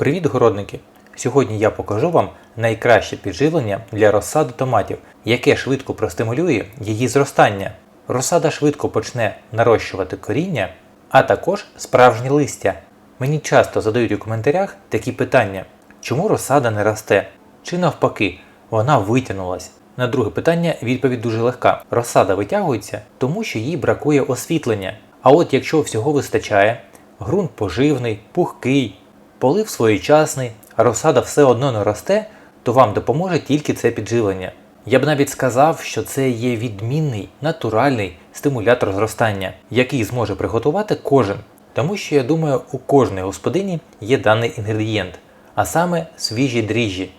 Привіт, городники! Сьогодні я покажу вам найкраще підживлення для розсади томатів, яке швидко простимулює її зростання. Розсада швидко почне нарощувати коріння, а також справжнє листя. Мені часто задають у коментарях такі питання: чому розсада не росте? Чи навпаки, вона витягнулась? На друге питання відповідь дуже легка. Розсада витягується, тому що їй бракує освітлення. А от якщо всього вистачає, ґрунт поживний, пухкий, полив своєчасний, а розсада все одно не росте, то вам допоможе тільки це підживлення. Я б навіть сказав, що це є відмінний натуральний стимулятор зростання, який зможе приготувати кожен. Тому що я думаю, у кожної господині є даний інгредієнт, а саме свіжі дріжджі.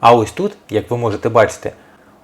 А ось тут, як ви можете бачити,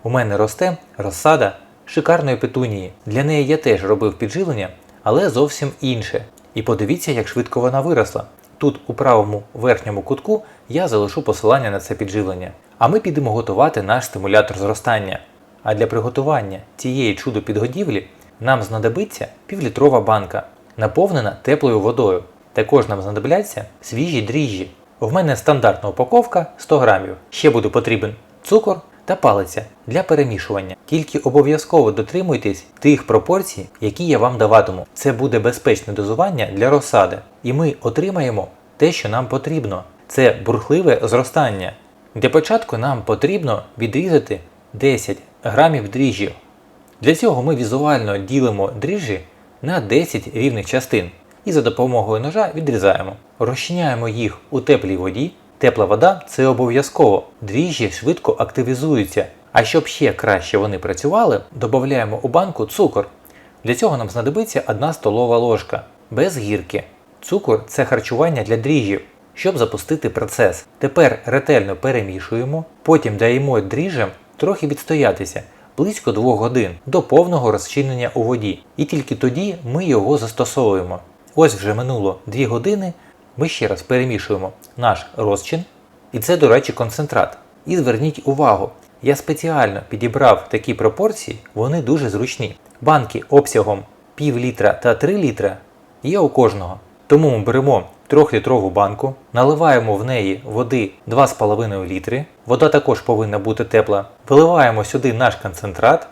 у мене росте розсада шикарної петунії. Для неї я теж робив підживлення, але зовсім інше. І подивіться, як швидко вона виросла. Тут у правому верхньому кутку я залишу посилання на це підживлення. А ми підемо готувати наш стимулятор зростання. А для приготування цієї чудо підгодівлі нам знадобиться півлітрова банка, наповнена теплою водою. Також нам знадобляться свіжі дріжджі. В мене стандартна упаковка 100 грамів. Ще буде потрібен цукор та палиця для перемішування. Тільки обов'язково дотримуйтесь тих пропорцій, які я вам даватиму. Це буде безпечне дозування для розсади. І ми отримаємо те, що нам потрібно. Це бурхливе зростання. Для початку нам потрібно відрізати 10 грамів дріжджів. Для цього ми візуально ділимо дріжджі на 10 рівних частин і за допомогою ножа відрізаємо. Розчиняємо їх у теплій воді. Тепла вода це обов'язково. Дріжджі швидко активізуються. А щоб ще краще вони працювали, додаємо у банку цукор. Для цього нам знадобиться 1 столова ложка без гірки. Цукор це харчування для дріжджів, щоб запустити процес. Тепер ретельно перемішуємо, потім даємо дріжджам трохи відстоятися близько 2 годин до повного розчинення у воді. І тільки тоді ми його застосовуємо. Ось вже минуло 2 години. Ми ще раз перемішуємо наш розчин, і це, до речі, концентрат. І зверніть увагу, я спеціально підібрав такі пропорції, вони дуже зручні. Банки обсягом пів літра та 3 літра є у кожного. Тому ми беремо 3-літрову банку, наливаємо в неї води 2,5 літри. Вода також повинна бути тепла. Виливаємо сюди наш концентрат,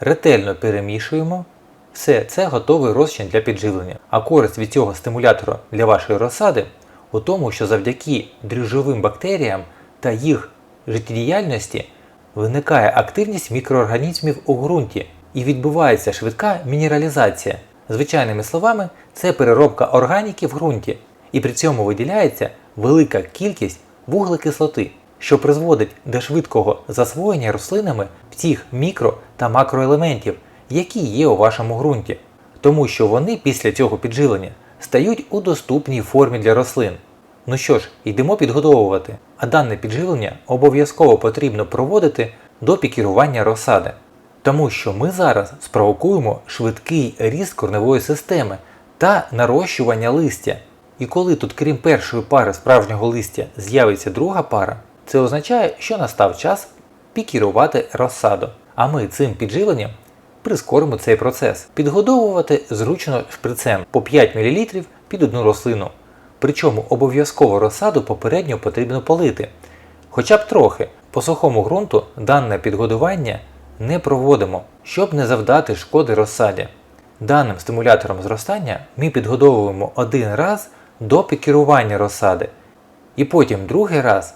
ретельно перемішуємо. Все, це готовий розчин для підживлення. А користь від цього стимулятора для вашої розсади у тому, що завдяки дріжджовим бактеріям та їх життєдіяльності виникає активність мікроорганізмів у ґрунті і відбувається швидка мінералізація. Звичайними словами, це переробка органіки в ґрунті, і при цьому виділяється велика кількість вуглекислоти, що призводить до швидкого засвоєння рослинами всіх мікро та макроелементів, які є у вашому ґрунті, тому що вони після цього підживлення стають у доступній формі для рослин. Ну що ж, йдемо підгодовувати, а дане підживлення обов'язково потрібно проводити до пікірування розсади. Тому що ми зараз спровокуємо швидкий ріст корневої системи та нарощування листя. І коли тут, крім першої пари справжнього листя, з'явиться друга пара, це означає, що настав час пікірувати розсаду. А ми цим підживленням прискоримо цей процес. Підгодовувати зручно шприцем по 5 мл під одну рослину. Причому обов'язково розсаду попередньо потрібно полити. Хоча б трохи. По сухому ґрунту дане підгодування не проводимо, щоб не завдати шкоди розсаді. Даним стимулятором зростання ми підгодовуємо один раз до пікірування розсади, і потім другий раз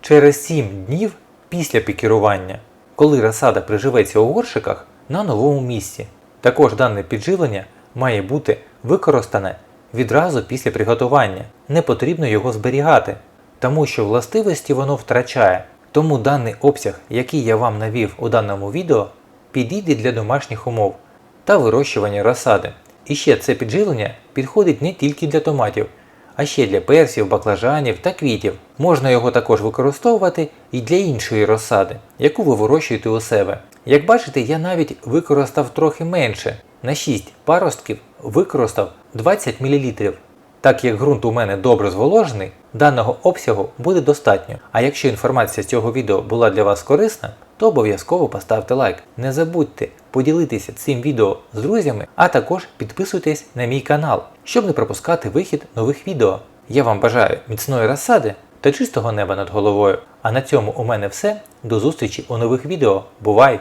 через 7 днів після пікірування, коли розсада приживеться у горшиках на новому місці. Також дане підживлення має бути використане відразу після приготування. Не потрібно його зберігати, тому що властивості воно втрачає. Тому даний обсяг, який я вам навів у даному відео, підійде для домашніх умов та вирощування розсади. І ще це підживлення підходить не тільки для томатів, а ще для персів, баклажанів та квітів. Можна його також використовувати і для іншої розсади, яку ви вирощуєте у себе. Як бачите, я навіть використав трохи менше. На 6 паростків використав 20 мл. Так як ґрунт у мене добре зволожений, даного обсягу буде достатньо. А якщо інформація з цього відео була для вас корисна, то обов'язково поставте лайк. Не забудьте поділитися цим відео з друзями, а також підписуйтесь на мій канал, щоб не пропускати вихід нових відео. Я вам бажаю міцної розсади та чистого неба над головою. А на цьому у мене все. До зустрічі у нових відео. Бувай!